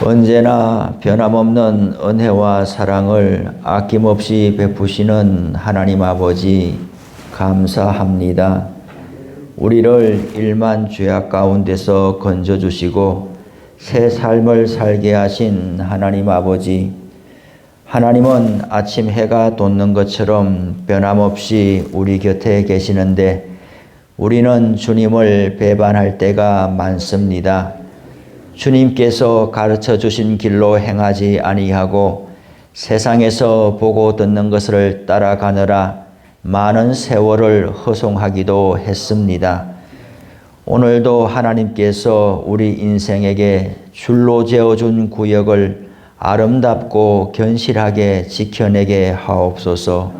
언제나 변함없는 은혜와 사랑을 아낌없이 베푸시는 하나님 아버지 감사합니다. 우리를 일만 죄악 가운데서 건져 주시고 새 삶을 살게 하신 하나님 아버지 하나님은 아침 해가 돋는 것처럼 변함없이 우리 곁에 계시는데 우리는 주님을 배반할 때가 많습니다. 주님께서 가르쳐 주신 길로 행하지 아니하고 세상에서 보고 듣는 것을 따라가느라 많은 세월을 허송하기도 했습니다. 오늘도 하나님께서 우리 인생에게 줄로 재어준 구역을 아름답고 견실하게 지켜내게 하옵소서.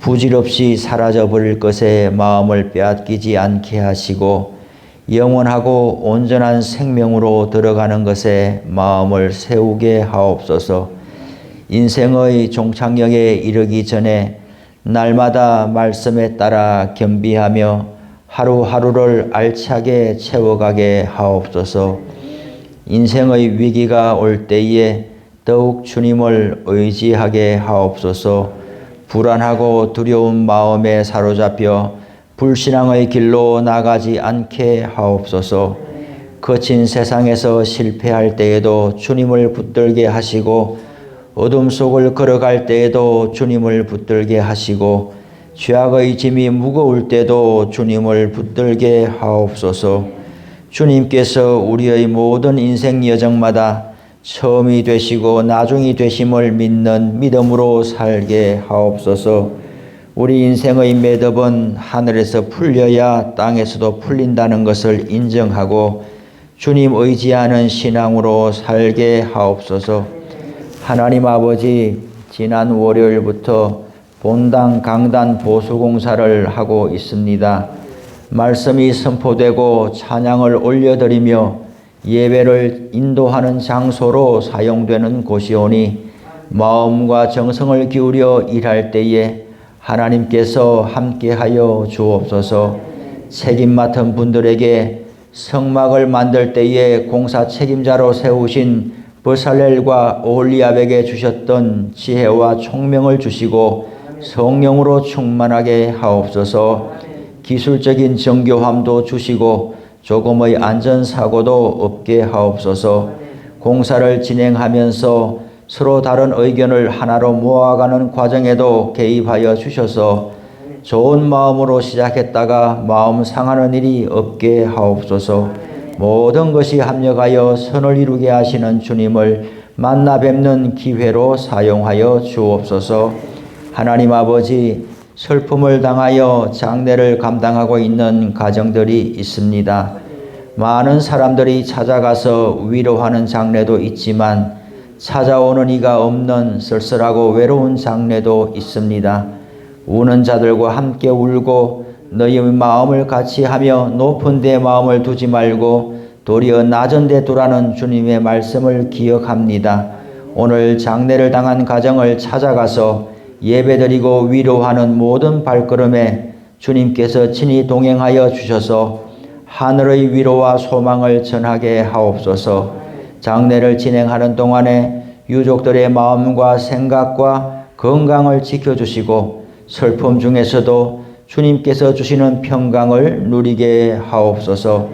부질없이 사라져 버릴 것에 마음을 빼앗기지 않게 하시고 영원하고 온전한 생명으로 들어가는 것에 마음을 세우게 하옵소서. 인생의 종착역에 이르기 전에 날마다 말씀에 따라 겸비하며 하루하루를 알차게 채워가게 하옵소서. 인생의 위기가 올 때에 더욱 주님을 의지하게 하옵소서. 불안하고 두려운 마음에 사로잡혀 불신앙의 길로 나가지 않게 하옵소서. 거친 세상에서 실패할 때에도 주님을 붙들게 하시고 어둠 속을 걸어갈 때에도 주님을 붙들게 하시고 죄악의 짐이 무거울 때도 주님을 붙들게 하옵소서. 주님께서 우리의 모든 인생 여정마다 처음이 되시고 나중이 되심을 믿는 믿음으로 살게 하옵소서. 우리 인생의 매듭은 하늘에서 풀려야 땅에서도 풀린다는 것을 인정하고 주님 의지하는 신앙으로 살게 하옵소서. 하나님 아버지, 지난 월요일부터 본당 강단 보수 공사를 하고 있습니다. 말씀이 선포되고 찬양을 올려드리며 예배를 인도하는 장소로 사용되는 곳이오니 마음과 정성을 기울여 일할 때에 하나님께서 함께하여 주옵소서. 책임 맡은 분들에게 성막을 만들 때에 공사 책임자로 세우신 버살렐과 오홀리압에게 주셨던 지혜와 총명을 주시고 성령으로 충만하게 하옵소서. 기술적인 정교함도 주시고 조금의 안전사고도 없게 하옵소서. 공사를 진행하면서 서로 다른 의견을 하나로 모아가는 과정에도 개입하여 주셔서 좋은 마음으로 시작했다가 마음 상하는 일이 없게 하옵소서. 모든 것이 합력하여 선을 이루게 하시는 주님을 만나 뵙는 기회로 사용하여 주옵소서. 하나님 아버지, 슬픔을 당하여 장례를 감당하고 있는 가정들이 있습니다. 많은 사람들이 찾아가서 위로하는 장례도 있지만 찾아오는 이가 없는 쓸쓸하고 외로운 장례도 있습니다. 우는 자들과 함께 울고 너희 마음을 같이 하며 높은 데 마음을 두지 말고 도리어 낮은 데 두라는 주님의 말씀을 기억합니다. 오늘 장례를 당한 가정을 찾아가서 예배드리고 위로하는 모든 발걸음에 주님께서 친히 동행하여 주셔서 하늘의 위로와 소망을 전하게 하옵소서. 장례를 진행하는 동안에 유족들의 마음과 생각과 건강을 지켜주시고 슬픔 중에서도 주님께서 주시는 평강을 누리게 하옵소서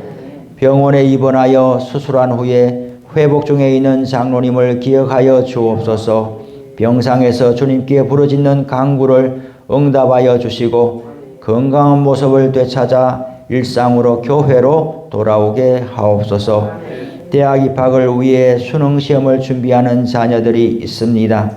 병원에 입원하여 수술한 후에 회복 중에 있는 장로님을 기억하여 주옵소서 병상에서 주님께 부르짖는 강구를 응답하여 주시고 건강한 모습을 되찾아 일상으로 교회로 돌아오게 하옵소서. 대학 입학을 위해 수능 시험을 준비하는 자녀들이 있습니다.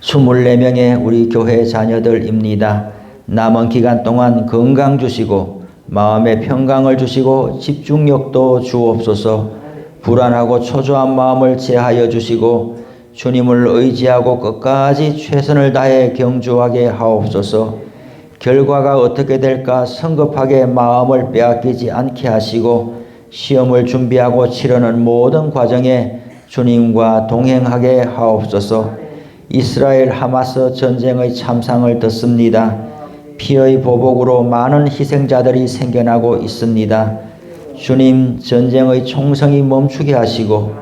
24명의 우리 교회 자녀들입니다. 남은 기간 동안 건강 주시고 마음의 평강을 주시고 집중력도 주옵소서 불안하고 초조한 마음을 제하여 주시고 주님을 의지하고 끝까지 최선을 다해 경주하게 하옵소서 결과가 어떻게 될까 성급하게 마음을 빼앗기지 않게 하시고 시험을 준비하고 치르는 모든 과정에 주님과 동행하게 하옵소서. 이스라엘 하마스 전쟁의 참상을 듣습니다. 피의 보복으로 많은 희생자들이 생겨나고 있습니다. 주님 전쟁의 총성이 멈추게 하시고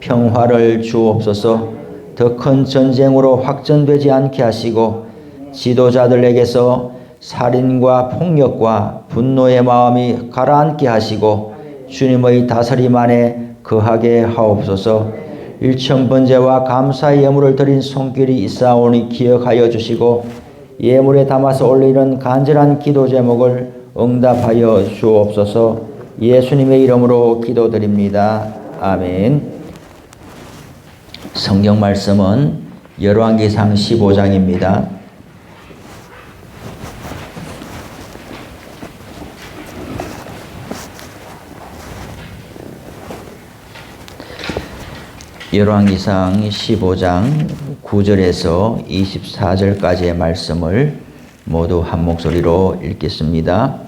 평화를 주옵소서 더 큰 전쟁으로 확전되지 않게 하시고 지도자들에게서 살인과 폭력과 분노의 마음이 가라앉게 하시고 주님의 다스림 안에 거하게 하옵소서 일천번제와 감사의 예물을 드린 손길이 있사오니 기억하여 주시고 예물에 담아서 올리는 간절한 기도 제목을 응답하여 주옵소서 예수님의 이름으로 기도드립니다. 아멘. 성경 말씀은 열왕기상 15장입니다. 열왕기상 15장 9절에서 24절까지의 말씀을 모두 한 목소리로 읽겠습니다.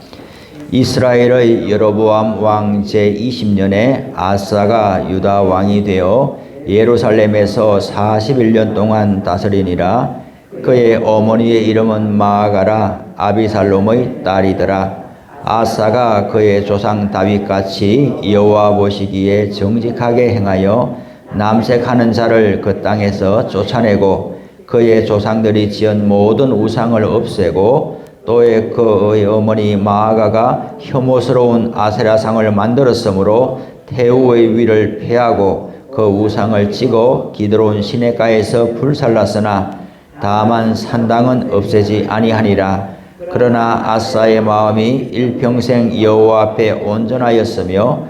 이스라엘의 여로보암 왕 제20년에 아사가 유다 왕이 되어 예루살렘에서 41년 동안 다스리니라 그의 어머니의 이름은 마아가라 아비살롬의 딸이더라 아사가 그의 조상 다윗같이 여호와 보시기에 정직하게 행하여 남색하는 자를 그 땅에서 쫓아내고 그의 조상들이 지은 모든 우상을 없애고 또의 그의 어머니 마아가가 혐오스러운 아세라상을 만들었으므로 태우의 위를 패하고 그 우상을 찍어 기드론 시내가에서 불살랐으나 다만 산당은 없애지 아니하니라. 그러나 아사의 마음이 일평생 여호와 앞에 온전하였으며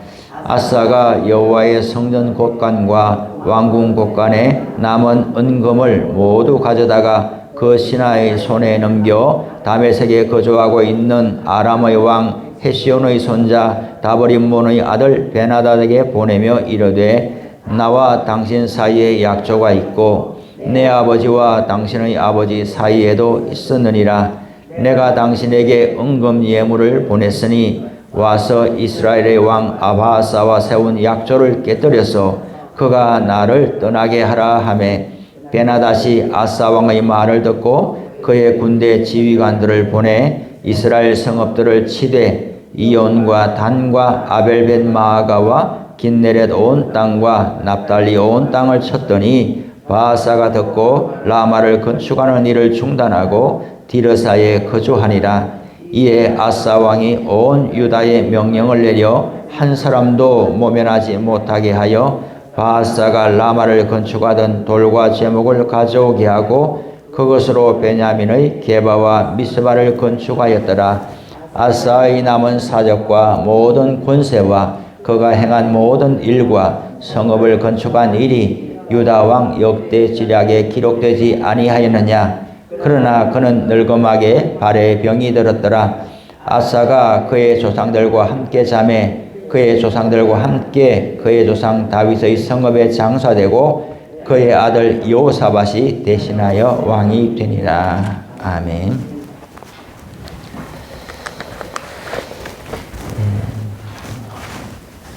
아사가 여호와의 성전 곳간과 왕궁 곳간에 남은 은금을 모두 가져다가 그 신하의 손에 넘겨 다메섹에 거주하고 있는 아람의 왕 헤시온의 손자 다버림몬의 아들 베나다에게 보내며 이르되 나와 당신 사이에 약조가 있고 내 아버지와 당신의 아버지 사이에도 있었느니라. 내가 당신에게 은금 예물을 보냈으니 와서 이스라엘의 왕 아바사와 세운 약조를 깨뜨려서 그가 나를 떠나게 하라 하매 베나다시 아사 왕의 말을 듣고 그의 군대 지휘관들을 보내 이스라엘 성읍들을 치되 이온과 단과 아벨벳 마아가와 긴네렛 온 땅과 납달리 온 땅을 쳤더니 바사가 듣고 라마를 건축하는 일을 중단하고 디르사에 거주하니라 이에 아사 왕이 온 유다에 명령을 내려 한 사람도 모면하지 못하게 하여 바사가 라마를 건축하던 돌과 제목을 가져오게 하고 그것으로 베냐민의 게바와 미스바를 건축하였더라. 아사의 남은 사적과 모든 권세와 그가 행한 모든 일과 성읍을 건축한 일이 유다 왕 역대 지략에 기록되지 아니하였느냐? 그러나 그는 늙음하게 발에 병이 들었더라. 아사가 그의 조상들과 함께 잠에 그의 조상들과 함께 그의 조상 다윗의 성읍에 장사되고 그의 아들 요사밭이 대신하여 왕이 되니라. 아멘.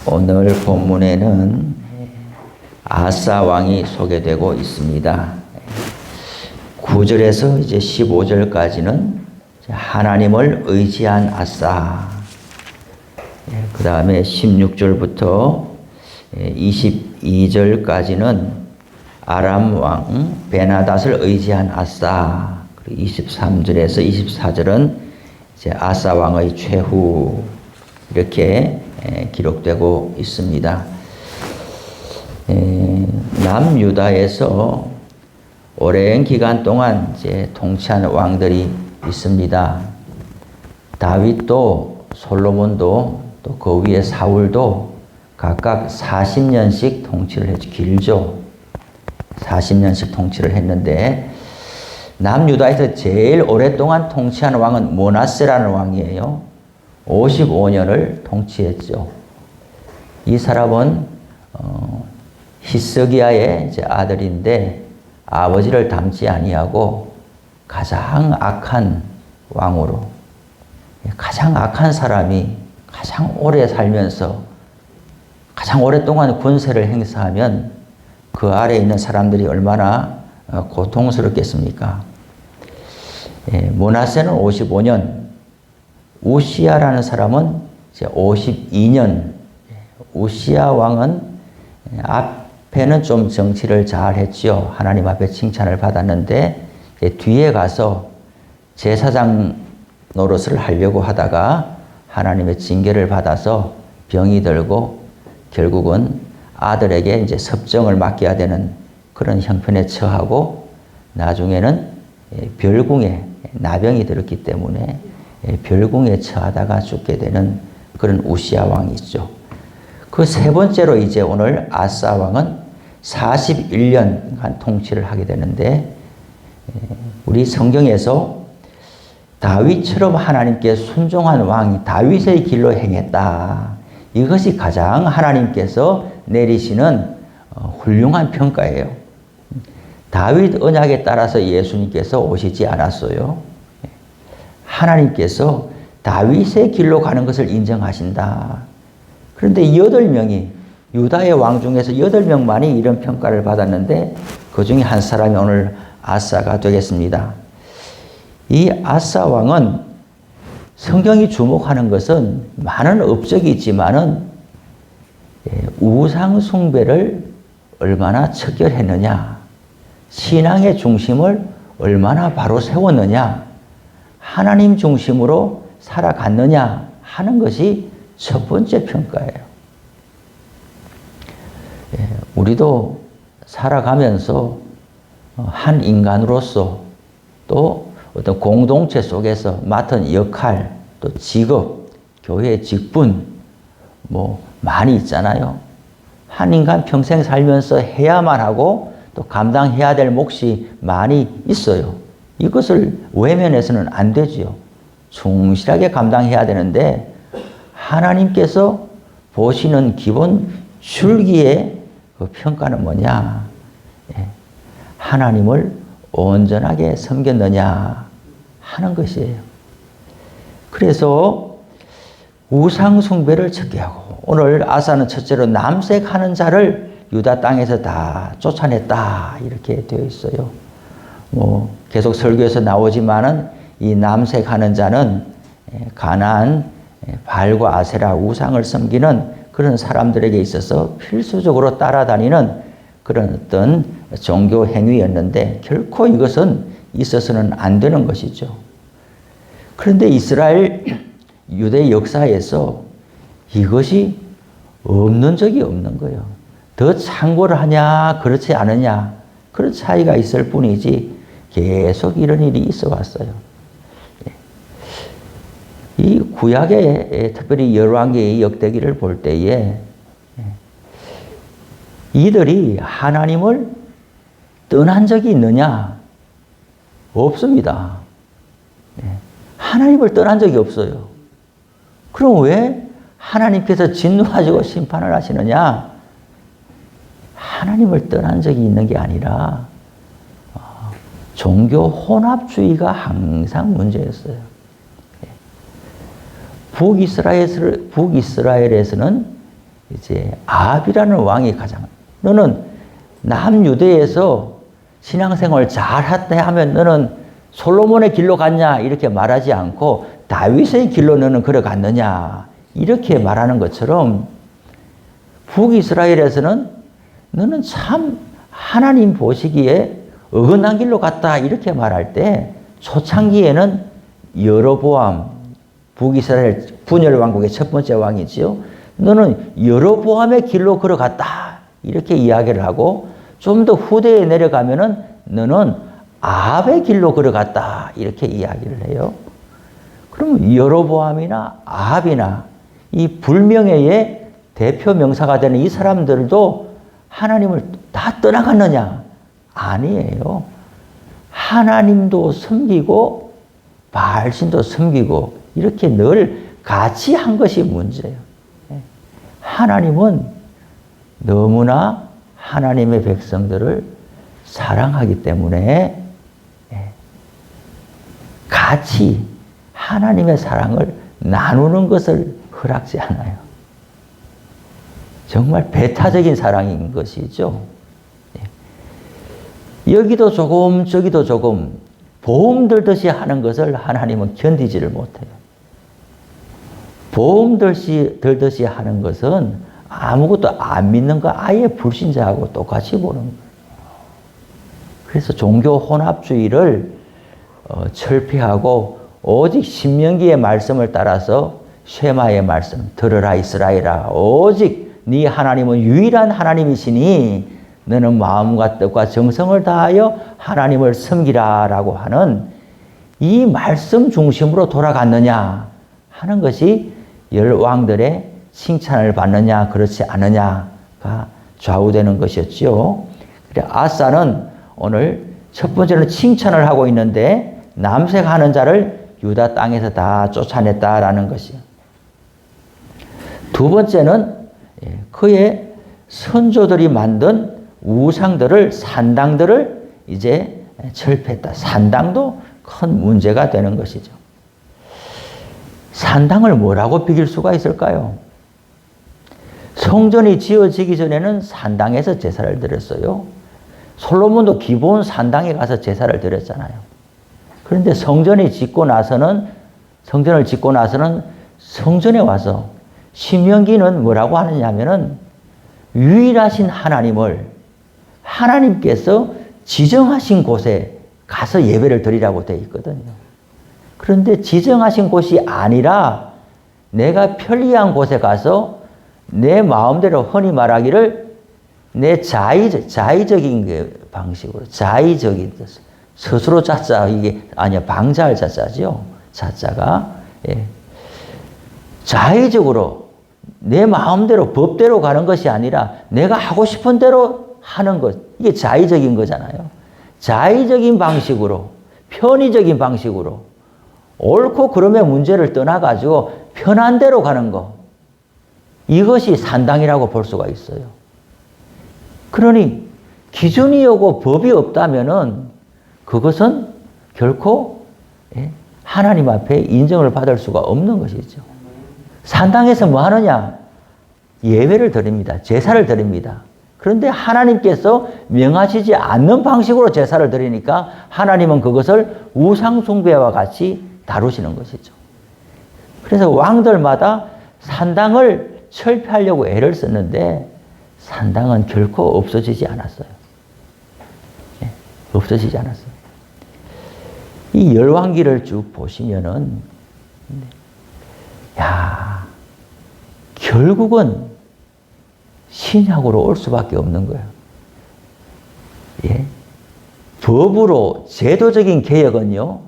오늘 본문에는 아사 왕이 소개되고 있습니다. 9절에서 이제 15절까지는 하나님을 의지한 아싸. 예, 그 다음에 16절부터 22절까지는 아람 왕 베나닷을 의지한 아싸. 그리고 23절에서 24절은 이제 아싸 왕의 최후 이렇게 예, 기록되고 있습니다. 예, 남유다에서 오랜 기간 동안 이제 통치한 왕들이 있습니다. 다윗도 솔로몬도 또 그 위에 사울도 각각 40년씩 통치를 했죠. 길죠. 40년씩 통치를 했는데 남유다에서 제일 오랫동안 통치한 왕은 모나스라는 왕이에요. 55년을 통치했죠. 이 사람은 어, 히스기야의 아들인데 아버지를 닮지 아니하고 가장 악한 왕으로 가장 악한 사람이 가장 오래 살면서 가장 오랫동안 권세를 행사하면 그 아래에 있는 사람들이 얼마나 어, 고통스럽겠습니까? 예, 모나세는 55년, 우시아라는 사람은 이제 52년, 우시아 왕은 앞 에는 좀 정치를 잘 했지요. 하나님 앞에 칭찬을 받았는데 뒤에 가서 제사장 노릇을 하려고 하다가 하나님의 징계를 받아서 병이 들고 결국은 아들에게 이제 섭정을 맡겨야 되는 그런 형편에 처하고 나중에는 예, 별궁에 나병이 들었기 때문에 예, 별궁에 처하다가 죽게 되는 그런 우시아 왕이 있죠. 그 세 번째로 이제 오늘 아사 왕은 41년간 통치를 하게 되는데 예, 우리 성경에서 다윗처럼 하나님께 순종한 왕이 다윗의 길로 행했다. 이것이 가장 하나님께서 내리시는 어, 훌륭한 평가예요. 다윗 언약에 따라서 예수님께서 오시지 않았어요. 하나님께서 다윗의 길로 가는 것을 인정하신다. 그런데 여덟 명이 유다의 왕 중에서 여덟 명만이 이런 평가를 받았는데 그 중에 한 사람이 오늘 아사가 되겠습니다. 이 아사 왕은 성경이 주목하는 것은 많은 업적이 있지만은 예, 우상 숭배를 얼마나 척결했느냐, 신앙의 중심을 얼마나 바로 세웠느냐, 하나님 중심으로 살아갔느냐 하는 것이 첫 번째 평가예요. 예, 우리도 살아가면서 한 인간으로서 또 어떤 공동체 속에서 맡은 역할, 또 직업, 교회 직분, 뭐 많이 있잖아요. 한 인간 평생 살면서 해야만 하고 또 감당해야 될 몫이 많이 있어요. 이것을 외면해서는 안 되지요. 충실하게 감당해야 되는데 하나님께서 보시는 기본 줄기의 그 평가는 뭐냐? 예. 하나님을 온전하게 섬겼느냐 하는 것이에요. 그래서 우상 숭배를 척게하고 오늘 아사는 첫째로 남색하는 자를 유다 땅에서 다 쫓아냈다 이렇게 되어 있어요. 뭐 계속 설교에서 나오지만은 이 남색하는 자는 가나안 발과 아세라 우상을 섬기는 그런 사람들에게 있어서 필수적으로 따라다니는 그런 어떤 종교 행위였는데 결코 이것은 있어서는 안 되는 것이죠. 그런데 이스라엘 유대 역사에서 이것이 없는 적이 없는 거예요. 더 창고를 하냐, 그렇지 않느냐, 그런 차이가 있을 뿐이지 계속 이런 일이 있어 왔어요. 예. 이 구약의 특별히 열왕기의 역대기를 볼 때에 예. 이들이 하나님을 떠난 적이 있느냐? 없습니다. 예. 하나님을 떠난 적이 없어요. 그럼 왜 하나님께서 진노하시고 심판을 하시느냐? 하나님을 떠난 적이 있는 게 아니라 어, 종교 혼합주의가 항상 문제였어요. 예. 북이스라엘 북이스라엘에서는 이제 아합이라는 왕이 가장 너는 남유대에서 신앙생활 잘했다 하면 너는 솔로몬의 길로 갔냐 이렇게 말하지 않고 다윗의 길로 너는 걸어갔느냐 이렇게 말하는 것처럼 북이스라엘에서는 너는 참 하나님 보시기에 어긋난 길로 갔다 이렇게 말할 때 초창기에는 여로보암 북이스라엘 분열 왕국의 첫 번째 왕이지요. 너는 여로보암의 길로 걸어갔다 이렇게 이야기를 하고 좀 더 후대에 내려가면은 너는 아합의 길로 걸어갔다 이렇게 이야기를 해요. 그러면 여로보암이나 아합이나 이 불명예의 대표 명사가 되는 이 사람들도 하나님을 다 떠나갔느냐? 아니에요. 하나님도 섬기고 바신도 섬기고 이렇게 늘 같이 한 것이 문제예요. 예. 하나님은 너무나 하나님의 백성들을 사랑하기 때문에 예, 같이 하나님의 사랑을 나누는 것을 허락지 않아요. 정말 배타적인 사랑인 것이죠. 예. 여기도 조금 저기도 조금 보험 들듯이 하는 것을 하나님은 견디지를 못해요. 보험 들듯이, 들듯이 하는 것은 아무것도 안 믿는 거 아예 불신자하고 똑같이 보는 거예요. 그래서 종교 혼합주의를 어, 철폐하고 오직 신명기의 말씀을 따라서 쉐마의 말씀 들으라 이스라엘아 오직 네 하나님은 유일한 하나님이시니 너는 마음과 뜻과 정성을 다하여 하나님을 섬기라라고 하는 이 말씀 중심으로 돌아갔느냐 하는 것이 열 왕들의 칭찬을 받느냐 그렇지 않느냐가 좌우되는 것이었죠. 그래 아사는 오늘 첫 번째는 칭찬을 하고 있는데 남색하는 자를 유다 땅에서 다 쫓아냈다라는 것이요. 두 번째는 예, 그의 선조들이 만든 우상들을 산당들을 이제 철폐했다. 산당도 큰 문제가 되는 것이죠. 산당을 뭐라고 비길 수가 있을까요? 성전이 지어지기 전에는 산당에서 제사를 드렸어요. 솔로몬도 기본 산당에 가서 제사를 드렸잖아요. 그런데 성전이 짓고 나서는 성전을 짓고 나서는 성전에 와서 신명기는 뭐라고 하느냐 하면은 유일하신 하나님을 하나님께서 지정하신 곳에 가서 예배를 드리라고 되어 있거든요. 그런데 지정하신 곳이 아니라 내가 편리한 곳에 가서 내 마음대로 흔히 말하기를 내 자의, 자의적인 그 방식으로, 자의적인 뜻. 스스로 자자, 이게, 아니야, 방자할 자자죠. 자자가. 예. 자의적으로 내 마음대로 법대로 가는 것이 아니라 내가 하고 싶은 대로 하는 것. 이게 자의적인 거잖아요. 자의적인 방식으로, 편의적인 방식으로, 옳고 그름의 문제를 떠나가지고 편한 대로 가는 거. 이것이 산당이라고 볼 수가 있어요. 그러니 기준이 오고 법이 없다면은 그것은 결코 예, 하나님 앞에 인정을 받을 수가 없는 것이죠. 산당에서 뭐 하느냐? 예배를 드립니다. 제사를 드립니다. 그런데 하나님께서 명하시지 않는 방식으로 제사를 드리니까 하나님은 그것을 우상숭배와 같이 다루시는 것이죠. 그래서 왕들마다 산당을 철폐하려고 애를 썼는데 산당은 결코 없어지지 않았어요. 네, 없어지지 않았어요. 이 열왕기를 쭉 보시면은, 야, 결국은 신약으로 올 수밖에 없는 거예요. 예. 법으로 제도적인 개혁은요,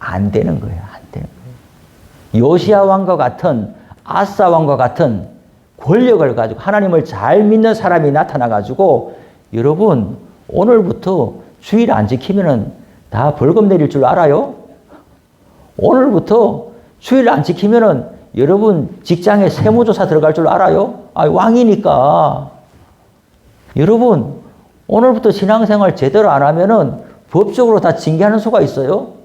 안 되는 거예요. 안 되는 거예요. 요시아 왕과 같은, 아사 왕과 같은 권력을 가지고 하나님을 잘 믿는 사람이 나타나 가지고 여러분, 오늘부터 주일 안 지키면은 다 벌금 내릴 줄 알아요? 오늘부터 주일 안 지키면은 여러분 직장에 세무조사 들어갈 줄 알아요? 아, 왕이니까. 여러분, 오늘부터 신앙생활 제대로 안 하면은 법적으로 다 징계하는 수가 있어요.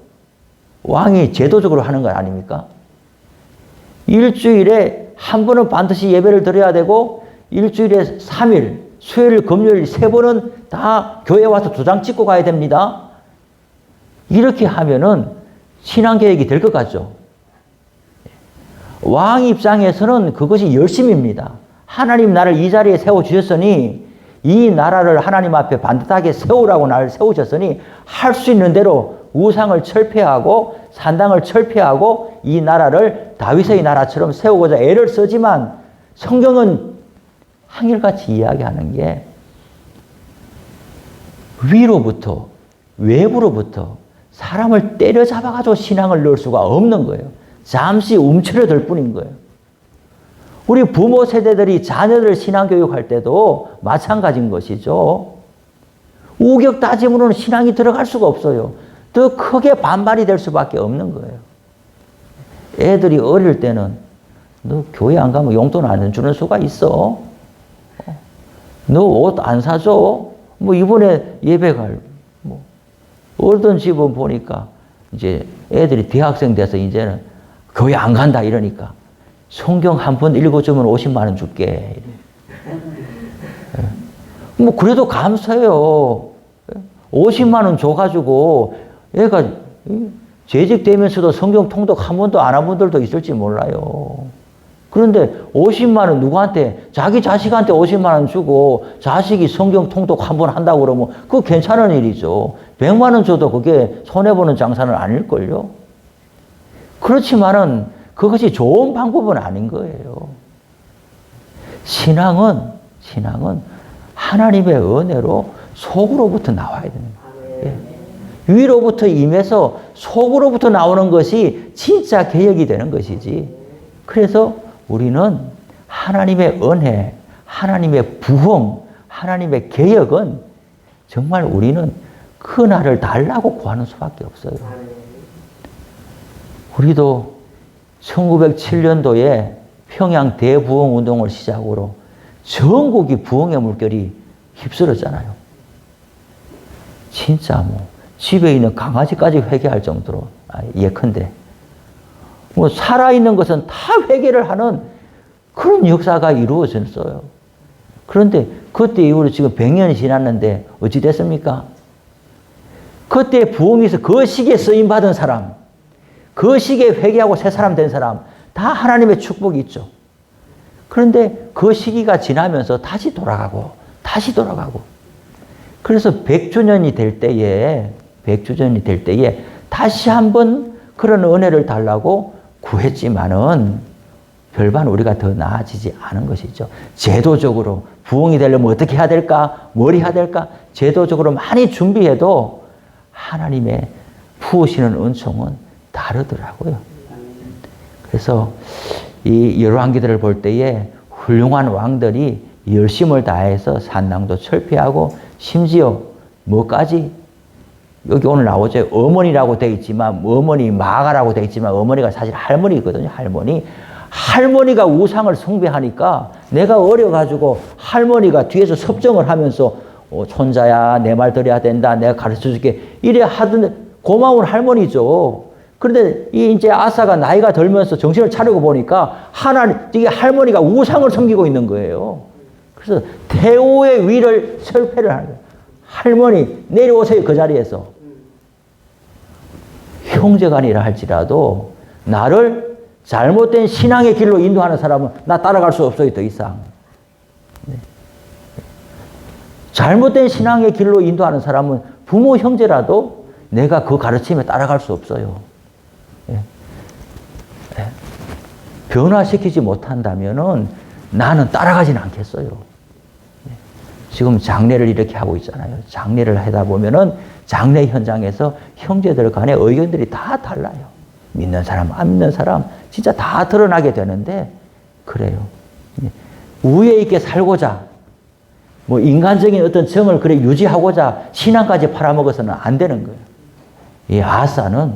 왕이 제도적으로 하는 건 아닙니까? 일주일에 한 번은 반드시 예배를 드려야 되고 일주일에 3일, 수요일, 금요일 세 번은 다 교회 와서 도장 찍고 가야 됩니다. 이렇게 하면은 신앙 계획이 될 것 같죠. 왕 입장에서는 그것이 열심입니다. 하나님 나를 이 자리에 세워 주셨으니 이 나라를 하나님 앞에 반듯하게 세우라고 나를 세우셨으니 할 수 있는 대로 우상을 철폐하고 산당을 철폐하고 이 나라를 다윗의 나라처럼 세우고자 애를 쓰지만 성경은 한결같이 이야기하는 게 위로부터 외부로부터 사람을 때려잡아가지고 신앙을 넣을 수가 없는 거예요. 잠시 움츠려들 뿐인 거예요. 우리 부모 세대들이 자녀들 신앙교육할 때도 마찬가지인 것이죠. 우격 따짐으로는 신앙이 들어갈 수가 없어요. 더 크게 반발이 될 수밖에 없는 거예요. 애들이 어릴 때는 너 교회 안 가면 용돈 안 주는 수가 있어. 너 옷 안 사줘. 뭐 이번에 예배 갈 뭐 어떤 집은 보니까 이제 애들이 대학생 돼서 이제는 교회 안 간다 이러니까 성경 한 번 읽어주면 50만 원 줄게. 예. 뭐 그래도 감사해요. 50만 원 줘가지고 애가 재직되면서도 성경 통독 한 번도 안 한 분들도 있을지 몰라요. 그런데 50만 원 누구한테 자기 자식한테 50만 원 주고 자식이 성경 통독 한 번 한다고 그러면 그거 괜찮은 일이죠. 100만 원 줘도 그게 손해 보는 장사는 아닐 걸요. 그렇지만은 그것이 좋은 방법은 아닌 거예요. 신앙은 신앙은 하나님의 은혜로 속으로부터 나와야. 예. 위로부터 임해서 속으로부터 나오는 것이 진짜 개혁이 되는 것이지. 그래서 우리는 하나님의 은혜, 하나님의 부흥, 하나님의 개혁은 정말 우리는 그날을 달라고 구하는 수밖에 없어요. 우리도 1907년도에 평양 대부흥 운동을 시작으로 전국이 부흥의 물결이 휩쓸었잖아요. 진짜 뭐 집에 있는 강아지까지 회개할 정도로 아, 예컨대 뭐 살아있는 것은 다 회개를 하는 그런 역사가 이루어졌어요. 그런데 그때 이후로 지금 100년이 지났는데 어찌 됐습니까? 그때 부흥에서 그 시기에 쓰임 받은 사람, 그 시기에 회개하고 새 사람 된 사람 다 하나님의 축복이 있죠. 그런데 그 시기가 지나면서 다시 돌아가고 다시 돌아가고 그래서 100주년이 될 때에 100주년이 될 때에 다시 한번 그런 은혜를 달라고 구했지만은 별반 우리가 더 나아지지 않은 것이죠. 제도적으로 부흥이 되려면 어떻게 해야 될까? 뭘 해야 될까? 제도적으로 많이 준비해도 하나님의 부으시는 은총은 다르더라고요. 그래서 이 열왕기들을 볼 때에 훌륭한 왕들이 열심을 다해서 산당도 철폐하고 심지어 뭐까지 여기 오늘 나오죠. 어머니라고 되어 있지만 어머니 마가라고 되어 있지만 어머니가 사실 할머니거든요. 할머니. 할머니가 우상을 숭배하니까 내가 어려 가지고 할머니가 뒤에서 섭정을 하면서 어, 손자야 내 말 들어야 된다. 내가 가르쳐 줄게. 이래 하던 고마운 할머니죠. 그런데 이 이제 아사가 나이가 들면서 정신을 차리고 보니까 하나님 이게 할머니가 우상을 섬기고 있는 거예요. 그래서 태호의 위를 설패를 하는 거예요. 할머니 내려오세요 그 자리에서 형제간이라 할지라도 나를 잘못된 신앙의 길로 인도하는 사람은 나 따라갈 수 없어요 더 이상. 네. 잘못된 신앙의 길로 인도하는 사람은 부모 형제라도 내가 그 가르침에 따라갈 수 없어요. 예. 예. 변화시키지 못한다면은 나는 따라가진 않겠어요. 예. 지금 장례를 이렇게 하고 있잖아요. 장례를 하다 보면은 장례 현장에서 형제들 간의 의견들이 다 달라요. 믿는 사람, 안 믿는 사람, 진짜 다 드러나게 되는데, 그래요. 예. 우애 있게 살고자, 뭐 인간적인 어떤 정을 그래 유지하고자 신앙까지 팔아먹어서는 안 되는 거예요. 이 아사는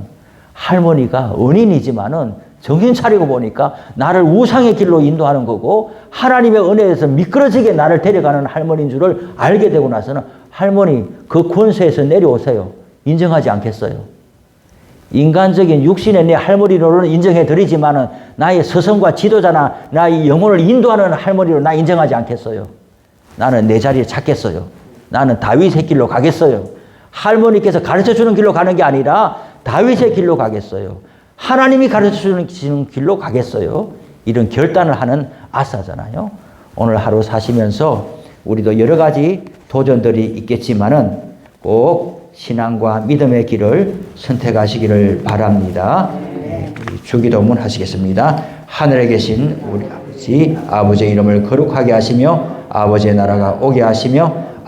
할머니가 은인이지만은 정신 차리고 보니까 나를 우상의 길로 인도하는 거고 하나님의 은혜에서 미끄러지게 나를 데려가는 할머니인 줄을 알게 되고 나서는 할머니 그 권세에서 내려오세요. 인정하지 않겠어요. 인간적인 육신의 내 할머니로는 인정해 드리지만은 나의 서성과 지도자나 나의 영혼을 인도하는 할머니로 나 인정하지 않겠어요. 나는 내 자리에 찾겠어요. 나는 다윗의 길로 가겠어요. 할머니께서 가르쳐 주는 길로 가는 게 아니라 다윗의 길로 가겠어요. 하나님이 가르쳐 주는 길로 가겠어요. 이런 결단을 하는 아싸잖아요. 오늘 하루 사시면서 우리도 여러 가지 도전들이 있겠지만은 꼭 신앙과 믿음의 길을 선택하시기를 바랍니다. 네, 주기도문 하시겠습니다. 하늘에 계신 우리 아버지, 아버지의 이름을 거룩하게 하시며 아버지의 나라가 오게 하시며